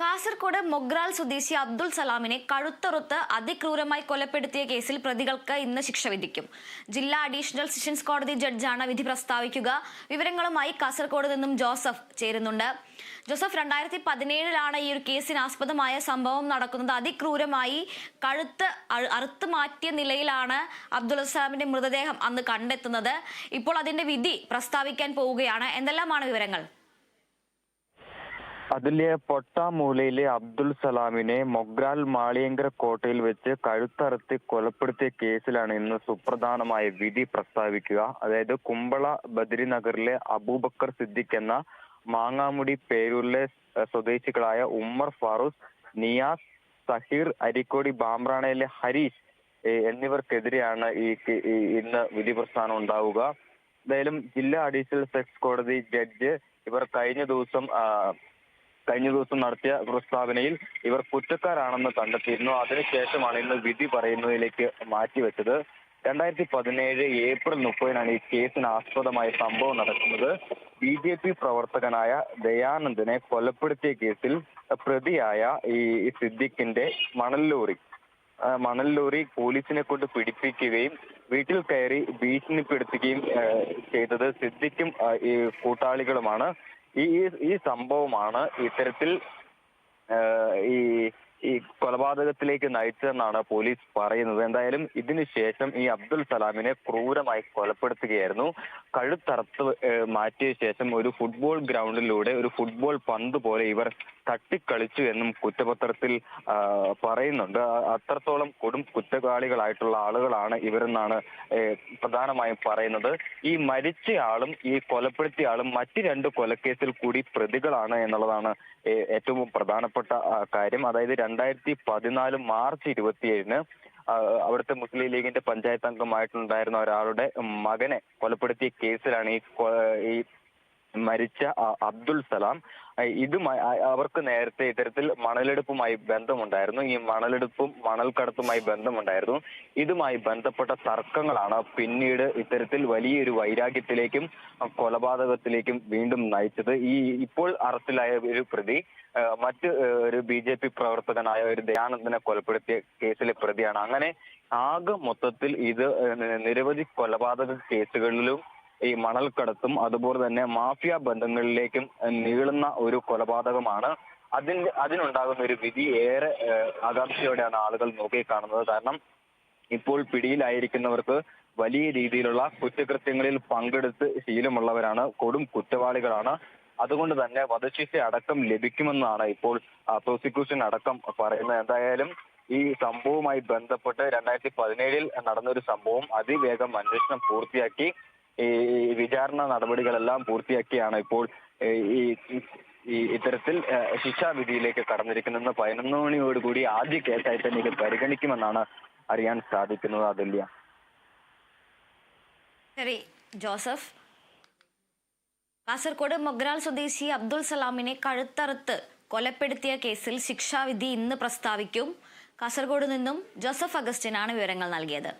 കാസർകോട് മൊഗ്രാൽ സ്വദേശി അബ്ദുൾ സലാമിനെ കഴുത്തറുത്ത് അതിക്രൂരമായി കൊലപ്പെടുത്തിയ കേസിൽ പ്രതികൾക്ക് ഇന്ന് ശിക്ഷ വിധിക്കും. ജില്ലാ അഡീഷണൽ സെഷൻസ് കോടതി ജഡ്ജാണ് വിധി പ്രസ്താവിക്കുക. വിവരങ്ങളുമായി കാസർകോട് നിന്നും ജോസഫ് ചേരുന്നുണ്ട്. ജോസഫ് രണ്ടായിരത്തി പതിനേഴിലാണ് ഈ ഒരു കേസിനാസ്പദമായ സംഭവം നടക്കുന്നത്. അതിക്രൂരമായി കഴുത്ത് അറുത്ത് മാറ്റിയ നിലയിലാണ് അബ്ദുൾ സലാമിന്റെ മൃതദേഹം അന്ന് കണ്ടെത്തുന്നത്. ഇപ്പോൾ അതിന്റെ വിധി പ്രസ്താവിക്കാൻ പോവുകയാണ്. എന്തെല്ലാമാണ് വിവരങ്ങൾ? അതിലെ പൊട്ടാമൂലയിലെ അബ്ദുൾ സലാമിനെ മൊഗ്രാൽ മാളിയങ്കര കോട്ടയിൽ വെച്ച് കഴുത്തറുത്തി കൊലപ്പെടുത്തിയ കേസിലാണ് ഇന്ന് സുപ്രധാനമായ വിധി പ്രസ്താവിക്കുക. അതായത് കുമ്പള ബദരി നഗറിലെ അബൂബക്കർ സിദ്ദിഖ് എന്ന മാങ്ങാമുടി പേരൂരിലെ സ്വദേശികളായ ഉമ്മർ ഫാറൂസ് നിയാസ് സഹീർ അരിക്കോടി ബാമ്പ്രാണയിലെ ഹരീഷ് എന്നിവർക്കെതിരെയാണ് ഈ ഇന്ന് വിധി പ്രസ്ഥാനം ഉണ്ടാവുക. എന്തായാലും ജില്ലാ അഡീഷണൽ സെക്സ് കോടതി ജഡ്ജ് ഇവർ കഴിഞ്ഞ ദിവസം കഴിഞ്ഞ ദിവസം നടത്തിയ പ്രസ്താവനയിൽ ഇവർ കുറ്റക്കാരാണെന്ന് കണ്ടെത്തിയിരുന്നു. അതിനുശേഷമാണ് ഇന്ന് വിധി പറയുന്നതിലേക്ക് മാറ്റിവെച്ചത്. രണ്ടായിരത്തി പതിനേഴ് ഏപ്രിൽ മുപ്പതിനാണ് ഈ കേസിന് ആസ്പദമായ സംഭവം നടക്കുന്നത്. ബി ജെ പി പ്രവർത്തകനായ ദയാനന്ദനെ കൊലപ്പെടുത്തിയ കേസിൽ പ്രതിയായ ഈ സിദ്ദിഖിന്റെ മണൽ ലോറി പോലീസിനെ കൊണ്ട് പിടിപ്പിക്കുകയും വീട്ടിൽ കയറി ഭീഷണിപ്പെടുത്തുകയും ചെയ്തത് സിദ്ദിഖും ഈ കൂട്ടാളികളുമാണ്. ഈ ഈ- സംഭവമാണ് ഇത്തരത്തിൽ ഈ ഈ കൊലപാതകത്തിലേക്ക് നയിച്ചതെന്നാണ് പോലീസ് പറയുന്നത്. എന്തായാലും ഇതിനു ശേഷം ഈ അബ്ദുൽ സലാമിനെ ക്രൂരമായി കൊലപ്പെടുത്തുകയായിരുന്നു. കഴുത്തറത്ത് മാറ്റിയ ശേഷം ഒരു ഫുട്ബോൾ ഗ്രൗണ്ടിലൂടെ ഒരു ഫുട്ബോൾ പന്ത് പോലെ ഇവർ തട്ടിക്കളിച്ചു എന്നും കുറ്റപത്രത്തിൽ പറയുന്നുണ്ട്. അത്രത്തോളം കൊടും കുറ്റവാളികളായിട്ടുള്ള ആളുകളാണ് ഇവരെന്നാണ് പ്രധാനമായും പറയുന്നത്. ഈ മരിച്ചയാളും ഈ കൊലപ്പെടുത്തിയ ആളും മറ്റു രണ്ട് കൊലക്കേസിൽ കൂടി പ്രതികളാണ് എന്നുള്ളതാണ് ഏറ്റവും പ്രധാനപ്പെട്ട കാര്യം. അതായത് രണ്ടായിരത്തി പതിനാല് മാർച്ച് ഇരുപത്തിയേഴിന് അവിടുത്തെ മുസ്ലിം ലീഗിന്റെ പഞ്ചായത്ത് അംഗമായിട്ടുണ്ടായിരുന്ന ഒരാളുടെ മകനെ കൊലപ്പെടുത്തിയ കേസിലാണ് ഈ ഈ മരിച്ച അബ്ദുൾ സലാം. ഇത് അവർക്ക് നേരത്തെ ഇത്തരത്തിൽ മണലെടുപ്പുമായി ബന്ധമുണ്ടായിരുന്നു. ഈ മണലെടുപ്പും മണൽക്കടത്തുമായി ബന്ധമുണ്ടായിരുന്നു. ഇതുമായി ബന്ധപ്പെട്ട തർക്കങ്ങളാണ് പിന്നീട് ഇത്തരത്തിൽ വലിയൊരു വൈരാഗ്യത്തിലേക്കും കൊലപാതകത്തിലേക്കും വീണ്ടും നയിച്ചത്. ഈ ഇപ്പോൾ അറസ്റ്റിലായ ഒരു പ്രതി മറ്റ് ഒരു ബി ജെ പി പ്രവർത്തകനായ ഒരു ദയാനന്ദനെ കൊലപ്പെടുത്തിയ കേസിലെ പ്രതിയാണ്. അങ്ങനെ ആകെ മൊത്തത്തിൽ ഇത് നിരവധി കൊലപാതക കേസുകളിലും ഈ മണൽക്കടത്തും അതുപോലെ തന്നെ മാഫിയ ബന്ധങ്ങളിലേക്കും നീളുന്ന ഒരു കൊലപാതകമാണ്. അതിന് അതിനുണ്ടാകുന്ന ഒരു വിധി ഏറെ ആകാംക്ഷയോടെയാണ് ആളുകൾ നോക്കിക്കാണുന്നത്. കാരണം ഇപ്പോൾ പിടിയിലായിരിക്കുന്നവർക്ക് വലിയ രീതിയിലുള്ള കുറ്റകൃത്യങ്ങളിൽ പങ്കെടുത്ത് ശീലമുള്ളവരാണ് കൊടും കുറ്റവാളികളാണ്. അതുകൊണ്ട് തന്നെ വധശിക്ഷ അടക്കം ലഭിക്കുമെന്നാണ് ഇപ്പോൾ പ്രോസിക്യൂഷൻ അടക്കം പറയുന്നത്. എന്തായാലും ഈ സംഭവവുമായി ബന്ധപ്പെട്ട് രണ്ടായിരത്തി പതിനേഴിൽ നടന്നൊരു സംഭവം അതിവേഗം അന്വേഷണം പൂർത്തിയാക്കി ഈ വിചാരണ നടപടികളെല്ലാം പൂർത്തിയാക്കിയാണ് ഇപ്പോൾ ഈ ഈ ഇത്തരത്തിൽ ശിക്ഷാവിധിയിലേക്ക് കടന്നിരിക്കുന്നത് പതിനൊന്ന് മണിയോടുകൂടി ആദ്യ കേസായി തന്നെ ഇത് പരിഗണിക്കുമെന്നാണ് അറിയാൻ സാധിക്കുന്നത് അതല്യ. ശരി ജോസഫ്. കാസർകോട് മൊഗ്രാൽ സ്വദേശി അബ്ദുൾ സലാമിനെ കഴുത്തറുത്ത് കൊലപ്പെടുത്തിയ കേസിൽ ശിക്ഷാവിധി ഇന്ന് പ്രസ്താവിക്കും. കാസർഗോഡ് നിന്നും ജോസഫ് അഗസ്റ്റിനാണ് വിവരങ്ങൾ നൽകിയത്.